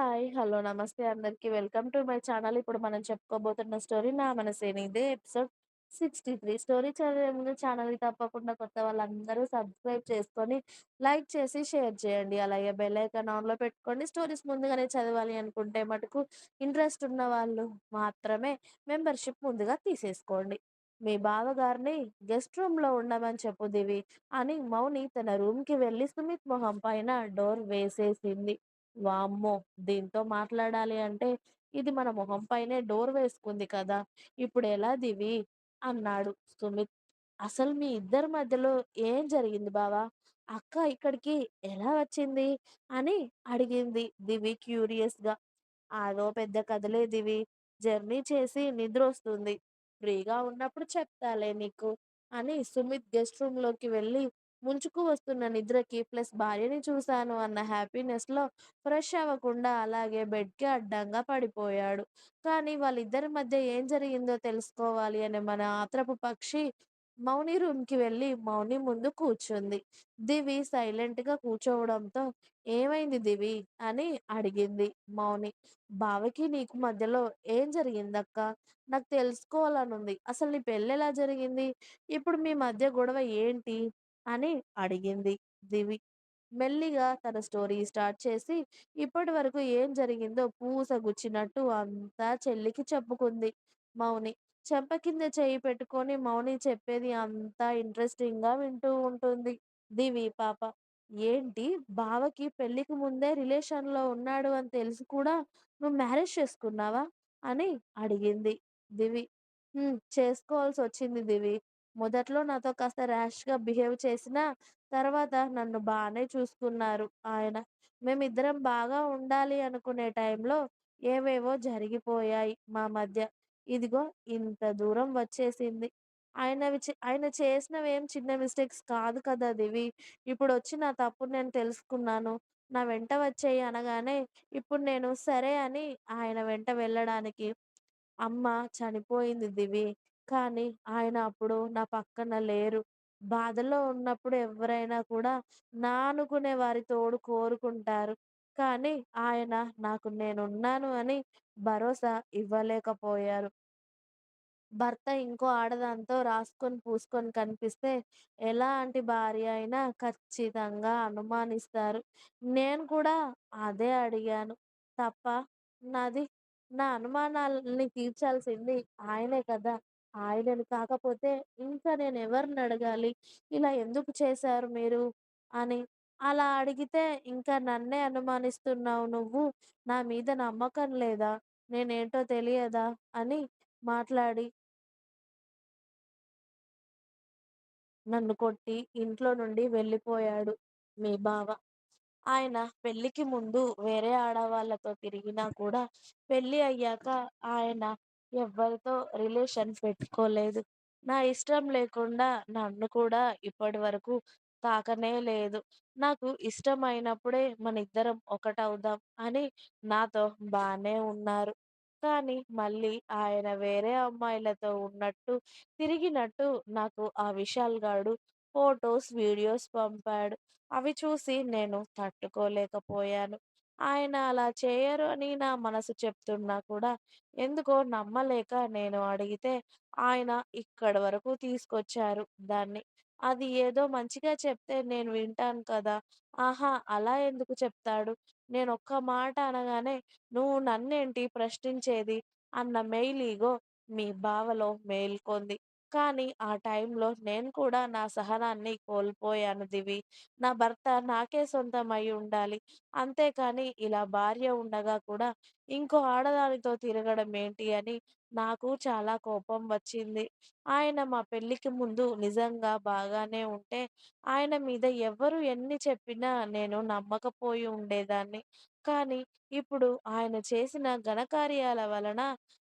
Hi. Hello. నమస్తే అందరికి. Welcome to my channel. ఇప్పుడు మనం చెప్పుకోబోతున్న స్టోరీ 'నా మనసేనే' ఇదే ఎపిసోడ్ 63. స్టోరీ చదివే ముందు ఛానల్‌ని తప్పకుండా కొత్త వాళ్ళందరూ సబ్స్క్రైబ్ చేసుకొని, లైక్ చేసి, షేర్ చేయండి. అలాగే బెల్ ఐకాన్ ఆన్‌లో పెట్టుకోండి. స్టోరీస్ ముందుగానే చదవాలి అనుకుంటే మటుకు ఇంట్రెస్ట్ ఉన్న వాళ్ళు మాత్రమే మెంబర్‌షిప్ ముందుగా తీసేసుకోండి. మీ బావగారిని గెస్ట్ రూమ్‌లో ఉండమని చెప్పు దివి అని మౌని తన రూమ్‌కి వెళ్ళి సుమిత్ మొహం పైన డోర్ వేసేసింది. వామ్మో! దీంతో మాట్లాడాలి అంటే ఇది మన మొహం పైనే డోర్ వేసుకుంది కదా! ఇప్పుడెలా దివి? అన్నాడు సుమిత్. అసలు మీ ఇద్దరి మధ్యలో ఏం జరిగింది బావా? అక్క ఇక్కడికి ఎలా వచ్చింది? అని అడిగింది దివి క్యూరియస్‌గా. అదో పెద్ద కథలే దివి. జర్నీ చేసి నిద్రొస్తుంది. ఫ్రీగా ఉన్నప్పుడు చెప్తాలే నీకు అని సుమిత్ గెస్ట్ రూమ్‌లోకి వెళ్ళి ముంచుకు వస్తున్న నిద్రకి ప్లస్ భార్యని చూశాను అన్న హ్యాపీనెస్‌లో ఫ్రెష్ అవ్వకుండా అలాగే బెడ్‌కి అడ్డంగా పడిపోయాడు. కానీ వాళ్ళిద్దరి మధ్య ఏం జరిగిందో తెలుసుకోవాలి అనే మన ఆత్రపు పక్షి మౌని రూమ్‌కి వెళ్ళి మౌని ముందు కూర్చుంది. దివి సైలెంట్‌గా కూర్చోవడంతో "ఏమైంది దివి?" అని అడిగింది మౌని. "బావకి నీకు మధ్యలో ఏం జరిగిందక్కా? నాకు తెలుసుకోవాలనుంది. అసలు నీ పెళ్ళెలా జరిగింది? ఇప్పుడు మీ మధ్య గొడవ ఏంటి?" అని అడిగింది దివి. మెల్లిగా తన స్టోరీ స్టార్ట్ చేసి ఇప్పటివరకు ఏం జరిగిందో పూసగుచ్చినట్టు అంతా చెల్లికి చెప్పుకుంది మౌని. చెంప కింద చేయి పెట్టుకొని మౌని చెప్పేది అంతా ఇంట్రెస్టింగ్‌గా వింటూ ఉంటుంది దివి పాప. "ఏంటి బావకి పెళ్ళికి ముందే రిలేషన్‌లో ఉన్నాడు అని తెలిసి కూడా నువ్వు మ్యారేజ్ చేసుకున్నావా?" అని అడిగింది దివి. చేసుకోవాల్సి వచ్చింది దివి. మొదట్లో నాతో కాస్త ర్యాష్‌గా బిహేవ్ చేసినా తర్వాత నన్ను బాగానే చూసుకున్నారు ఆయన. మేమిద్దరం బాగా ఉండాలి అనుకునే టైంలో ఏవేవో జరిగిపోయాయి మా మధ్య. ఇదిగో ఇంత దూరం వచ్చేసింది. ఆయనవి చే ఆయన చేసినవేం చిన్న మిస్టేక్స్ కాదు కదా దివి. ఇప్పుడు వచ్చి నా తప్పు నేను తెలుసుకున్నాను. నా వెంట వచ్చేయి అనగానే ఇప్పుడు నేను సరే అని ఆయన వెంట వెళ్ళడానికి అమ్మ చనిపోయింది దివి. కానీ ఆయన అప్పుడు నా పక్కన లేరు. బాధలో ఉన్నప్పుడు ఎవరైనా కూడా నా అనుకునే వారి తోడు కోరుకుంటారు. కానీ ఆయన నాకు నేనున్నాను అని భరోసా ఇవ్వలేకపోయారు. భర్త ఇంకో ఆడదాంతో రాసుకొని పూసుకొని కనిపిస్తే ఎలాంటి భార్య అయినా ఖచ్చితంగా అనుమానిస్తారు. నేను కూడా అదే అడిగాను. తప్ప నాది? నా అనుమానాల్ని తీర్చాల్సింది ఆయనే కదా! ఆయనను కాకపోతే ఇంకా నేనెవరినడగాలి? ఇలా ఎందుకు చేశారు మీరు? అని. అలా అడిగితే ఇంకా నన్నే అనుమానిస్తున్నావు నువ్వు. నా మీద నమ్మకం లేదా? నేనేంటో తెలియదా? అని మాట్లాడి నన్ను కొట్టి ఇంట్లో నుండి వెళ్ళిపోయాడు మీ బావ. ఆయన పెళ్ళికి ముందు వేరే ఆడవాళ్ళతో తిరిగినా కూడా పెళ్ళి అయ్యాక ఆయన ఎవ్వరితో రిలేషన్ పెట్టుకోలేదు. నా ఇష్టం లేకుండా నన్ను కూడా ఇప్పటివరకు తాకనే లేదు. నాకు ఇష్టమైనప్పుడే మనిద్దరం ఒకటవుదాం అని నాతో బానే ఉన్నారు. కానీ మళ్ళీ ఆయన వేరే అమ్మాయిలతో ఉన్నట్టు, తిరిగినట్టు నాకు ఆ విశాల్ గాడు ఫోటోస్, వీడియోస్ పంపాడు. అవి చూసి నేను తట్టుకోలేకపోయాను. ఆయన అలా చేయరు అని నా మనసు చెప్తున్నా కూడా ఎందుకో నమ్మలేక నేను అడిగితే ఆయన ఇక్కడి వరకు తీసుకొచ్చారు దాన్ని. అది ఏదో మంచిగా చెప్తే నేను వింటాను కదా! ఆహా! అలా ఎందుకు చెప్తాడు? నేను ఒక్క మాట అనగానే నువ్వు నన్నేంటి ప్రశ్నించేది? అన్న మెయిల్ ఇగో మీ బావలో మేల్కొంది. కానీ ఆ టైంలో నేను కూడా నా సహనాన్ని కోల్పోయాను దివి. నా భర్త నాకే సొంతం ఉండాలి. అంతేకాని ఇలా భార్య ఉండగా కూడా ఇంకో ఆడదానితో తిరగడం ఏంటి అని నాకు చాలా కోపం వచ్చింది. ఆయన మా పెళ్ళికి ముందు నిజంగా బాగానే ఉంటే ఆయన మీద ఎవ్వరు ఎన్ని చెప్పినా నేను నమ్మకపోయి ఉండేదాన్ని. కానీ ఇప్పుడు ఆయన చేసిన ఘనకార్యాల వలన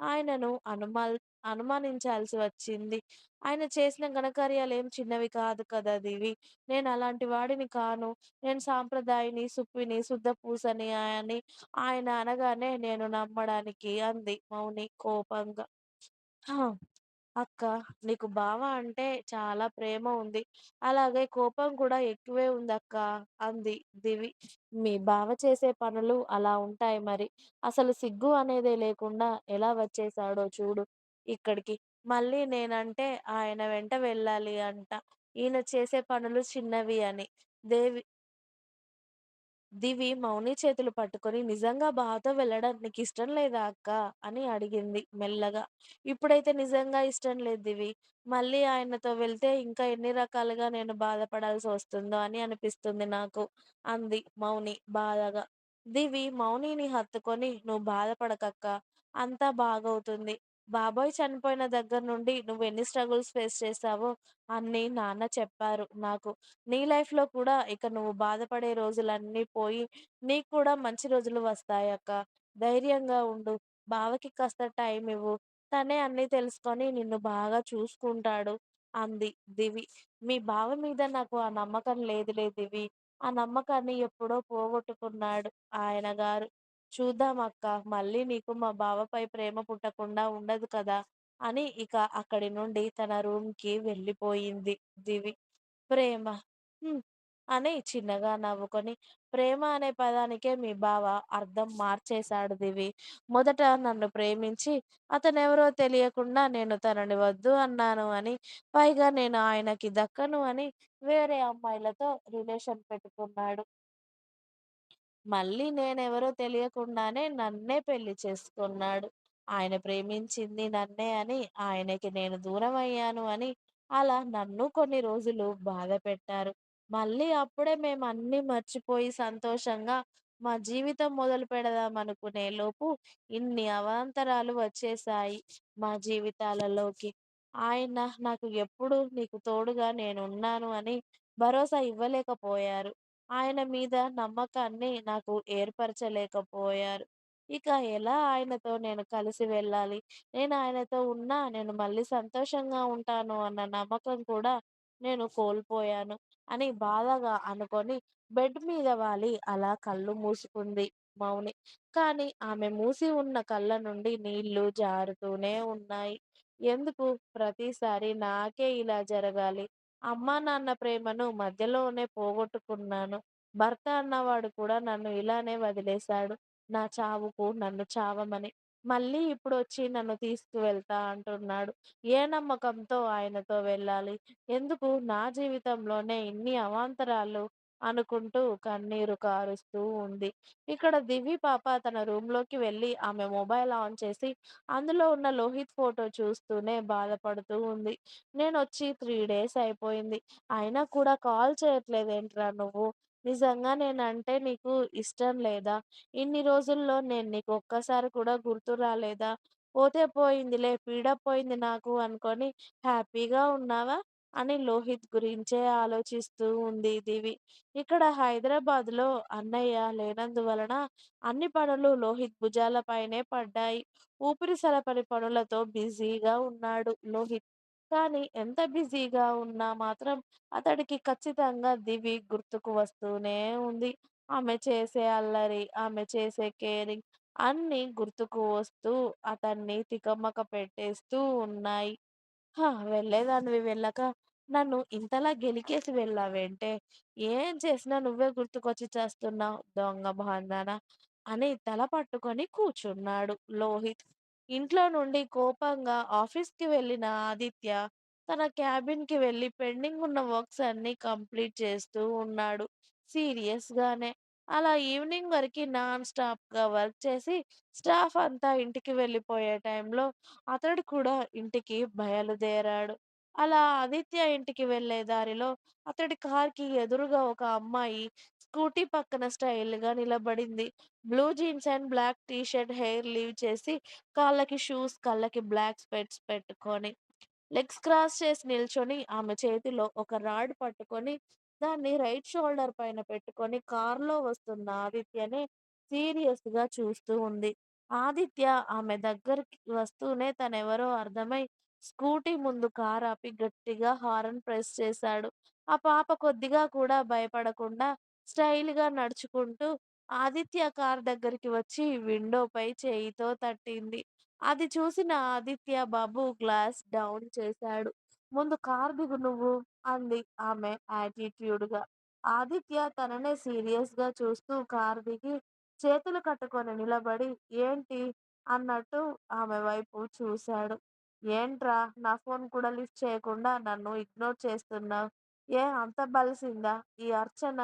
ఆయనను అనుమాల్ అనుమానించాల్సి వచ్చింది. ఆయన చేసిన ఘనకార్యాలేం చిన్నవి కాదు కదా దివి. నేనలాంటి వాడిని కాను. నేను సాంప్రదాయిని, సుప్పిని, శుద్ధపూసని అని ఆయన అనగానే నేను నమ్మడానికి అంది మౌని కోపంగా. ఆ! అక్క, నీకు బావ అంటే చాలా ప్రేమ ఉంది. అలాగే కోపం కూడా ఎక్కువే ఉందక్క అంది దివి. మీ బావ చేసే పనులు అలా ఉంటాయి మరి. అసలు సిగ్గు అనేదే లేకుండా ఎలా వచ్చేశాడో చూడు ఇక్కడికి. మళ్ళీ నేనంటే ఆయన వెంట వెళ్ళాలి అంట. ఈయన చేసే పనులు చిన్నవి అని. దేవి దివి మౌని చేతులు పట్టుకొని నిజంగా బావతో వెళ్ళడం నీకిష్టం లేదా అక్కా? అని అడిగింది మెల్లగా. ఇప్పుడైతే నిజంగా ఇష్టం లేదు దివి. మళ్ళీ ఆయనతో వెళ్తే ఇంకా ఎన్ని రకాలుగా నేను బాధపడాల్సి వస్తుందో అని అనిపిస్తుంది నాకు అంది మౌని బాధగా. దివి మౌనిని హత్తుకొని నువ్వు బాధపడకక్కా! అంతా బాగవుతుంది. బాబోయ్ చనిపోయిన దగ్గర నుండి నువ్వెన్ని స్ట్రగుల్స్ ఫేస్ చేశావో అన్నీ నాన్న చెప్పారు నాకు. నీ లైఫ్‌లో కూడా ఇక నువ్వు బాధపడే రోజులన్నీ పోయి నీకు కూడా మంచి రోజులు వస్తాయక్కా! ధైర్యంగా ఉండు. బావకి కాస్త టైం ఇవ్వు. తనే అన్నీ తెలుసుకొని నిన్ను బాగా చూసుకుంటాడు అంది దివి. మీ బావ మీద నాకు ఆ నమ్మకం లేదులే దివి. ఆ నమ్మకాన్ని ఎప్పుడో పోగొట్టుకున్నాడు ఆయన గారు. చూద్దాం అక్క మళ్ళీ నీకు మా బావపై ప్రేమ పుట్టకుండా ఉండదు కదా! అని ఇక అక్కడి నుండి తన రూమ్‌కి వెళ్ళిపోయింది దివి. ప్రేమ హ్మ్. అని చిన్నగా నవ్వుకొని, ప్రేమ అనే పదానికే మీ బావ అర్థం మార్చేశాడు దివి. మొదట నన్ను ప్రేమించి, అతనెవరో తెలియకుండా నేను తనని వద్దు అన్నాను అని, పైగా నేను ఆయనకి దక్కను అని వేరే అమ్మాయిలతో రిలేషన్ పెట్టుకున్నాడు. మళ్ళీ నేనెవరో తెలియకుండానే నన్నే పెళ్ళి చేసుకున్నాడు. ఆయన ప్రేమించింది నన్నే అని, ఆయనకి నేను దూరం అయ్యాను అని, అలా నన్ను కొన్ని రోజులు బాధపెట్టారు. మళ్ళీ అప్పుడే మేము అన్నీ మర్చిపోయి సంతోషంగా మా జీవితం మొదలు పెడదామనుకునే లోపు ఇన్ని అవాంతరాలు వచ్చేసాయి మా జీవితాలలోకి. ఆయన నాకు ఎప్పుడూ నీకు తోడుగా నేనున్నాను అని భరోసా ఇవ్వలేకపోయారు. ఆయన మీద నమ్మకాన్ని నాకు ఏర్పరచలేకపోయారు. ఇక ఎలా ఆయనతో నేను కలిసి వెళ్ళాలి? నేను ఆయనతో ఉన్నా నేను మళ్ళీ సంతోషంగా ఉంటాను అన్న నమ్మకం కూడా నేను కోల్పోయాను అని బాధగా అనుకొని బెడ్ మీద వాలి అలా కళ్ళు మూసుకుంది మౌని. కానీ ఆమె మూసి ఉన్న కళ్ళ నుండి నీళ్ళు జారుతూనే ఉన్నాయి. ఎందుకు ప్రతిసారి నాకే ఇలా జరగాలి? అమ్మా నాన్న ప్రేమను మధ్యలోనే పోగొట్టుకున్నాను. భర్త అన్నవాడు కూడా నన్ను ఇలానే వదిలేశాడు. నా చావుకు నన్ను చావమని. మళ్ళీ ఇప్పుడు వచ్చి నన్ను తీసుకువెళ్తా అంటున్నాడు. ఏ నమ్మకంతో ఆయనతో వెళ్ళాలి? ఎందుకు నా జీవితంలోనే ఇన్ని అవాంతరాలు? అనుకుంటూ కన్నీరు కారుస్తూ ఉంది. ఇక్కడ దివి పాప తన రూమ్‌లోకి వెళ్ళి ఆమె మొబైల్ ఆన్ చేసి అందులో ఉన్న లోహిత్ ఫోటో చూస్తూనే బాధపడుతూ ఉంది. నేనొచ్చి 3 డేస్ అయిపోయింది. అయినా కూడా కాల్ చేయట్లేదేంట్రా నువ్వు? నిజంగా నేనంటే నీకు ఇష్టం లేదా? ఇన్ని రోజుల్లో నేను నీకు ఒక్కసారి కూడా గుర్తు రాలేదా? పోతే పోయిందిలే పీడ పోయింది నాకు అనుకోని హ్యాపీగా ఉన్నావా? అని లోహిత్ గురించే ఆలోచిస్తూ ఉంది దివి. ఇక్కడ హైదరాబాద్‌లో అన్నయ్య లేనందువలన అన్ని పనులు లోహిత్ భుజాలపైనే పడ్డాయి. ఊపిరి సలపని పనులతో బిజీగా ఉన్నాడు లోహిత్. కానీ ఎంత బిజీగా ఉన్నా మాత్రం అతడికి ఖచ్చితంగా దివి గుర్తుకు వస్తూనే ఉంది. ఆమె చేసే అల్లరి, ఆమె చేసే కేరింగ్ అన్నీ గుర్తుకు వస్తూ అతన్ని తికమక పెట్టేస్తూ ఉన్నాయి. వెళ్ళేదానివి వెళ్ళక, నన్ను ఇంతలా గెలికేసి వెళ్ళావేంటే? ఏం చేసినా నువ్వే గుర్తుకొచ్చి చేస్తున్నావు దొంగ మొహందాన! అని తల పట్టుకొని కూర్చున్నాడు లోహిత్. ఇంట్లో నుండి కోపంగా ఆఫీస్‌కి వెళ్ళిన ఆదిత్య తన క్యాబిన్‌కి వెళ్ళి పెండింగ్ ఉన్న వర్క్స్ అన్నీ కంప్లీట్ చేస్తూ ఉన్నాడు సీరియస్‌గానే. అలా ఈవినింగ్ వరకు నాన్ స్టాప్‌గా వర్క్ చేసి స్టాఫ్ అంతా ఇంటికి వెళ్ళిపోయే టైంలో అతడు కూడా ఇంటికి బయలుదేరాడు. అలా ఆదిత్య ఇంటికి వెళ్ళే దారిలో అతడి కార్‌కి ఎదురుగా ఒక అమ్మాయి స్కూటీ పక్కన స్టైల్‌గా నిలబడింది. Blue jeans and black T shirt hair leave చేసి, కాళ్ళకి షూస్, కళ్ళకి బ్లాక్ స్పెట్స్ పెట్టుకొని, లెగ్స్ క్రాస్ చేసి నిల్చొని ఆమె చేతిలో ఒక రాడ్ పట్టుకొని, దాన్ని రైట్ షోల్డర్ పైన పెట్టుకొని కార్‌లో వస్తున్న ఆదిత్యనే సీరియస్‌గా చూస్తూ ఉంది. ఆదిత్య ఆమె దగ్గరికి వస్తూనే తనెవరో అర్థమై స్కూటీ ముందు కారు ఆపి గట్టిగా హారన్ ప్రెస్ చేశాడు. ఆ పాప కొద్దిగా కూడా భయపడకుండా స్టైల్‌గా నడుచుకుంటూ ఆదిత్య కారు దగ్గరికి వచ్చి విండోపై చేయితో తట్టింది. అది చూసిన ఆదిత్య బాబు గ్లాస్ డౌన్ చేశాడు. "ముందు కారు దిగు నువ్వు" అంది ఆమె యాటిట్యూడ్‌గా. ఆదిత్య తననే సీరియస్‌గా చూస్తూ కారు దిగి, చేతులు కట్టుకొని నిలబడి "ఏంటి" అన్నట్టు ఆమె వైపు చూశాడు. "ఏంట్రా? నా ఫోన్ కూడా లిఫ్ట్ చేయకుండా నన్ను ఇగ్నోర్ చేస్తున్నావు ఏ అంత బలిసిందా? ఈ అర్చన?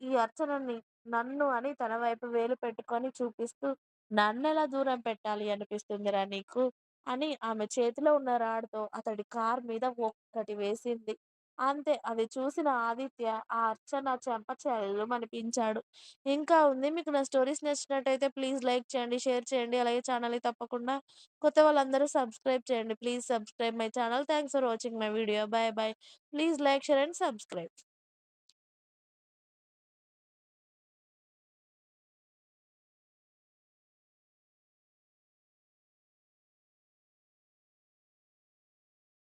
ఈ అర్చనని నన్ను" అని తన వైపు వేలు పెట్టుకొని చూపిస్తూ "నన్నెలా దూరం పెట్టాలి అనిపిస్తుందిరా నీకు" అని ఆమె చేతిలో ఉన్న రాడ్‌తో అతడి కార్ మీద ఒక్కటి వేసింది. అంతే అది చూసిన ఆదిత్య ఆ అర్చన చెంప చెల్లుమనిపించాడు. ఇంకా ఉంది. మీకు నా స్టోరీస్ నచ్చినట్టయితే ప్లీజ్ లైక్ చేయండి, షేర్ చేయండి. అలాగే ఛానల్‌ని తప్పకుండా కొత్త వాళ్ళందరూ సబ్స్క్రైబ్ చేయండి. Please subscribe my channel. Thanks for watching my video. Bye bye. Please like, share and subscribe.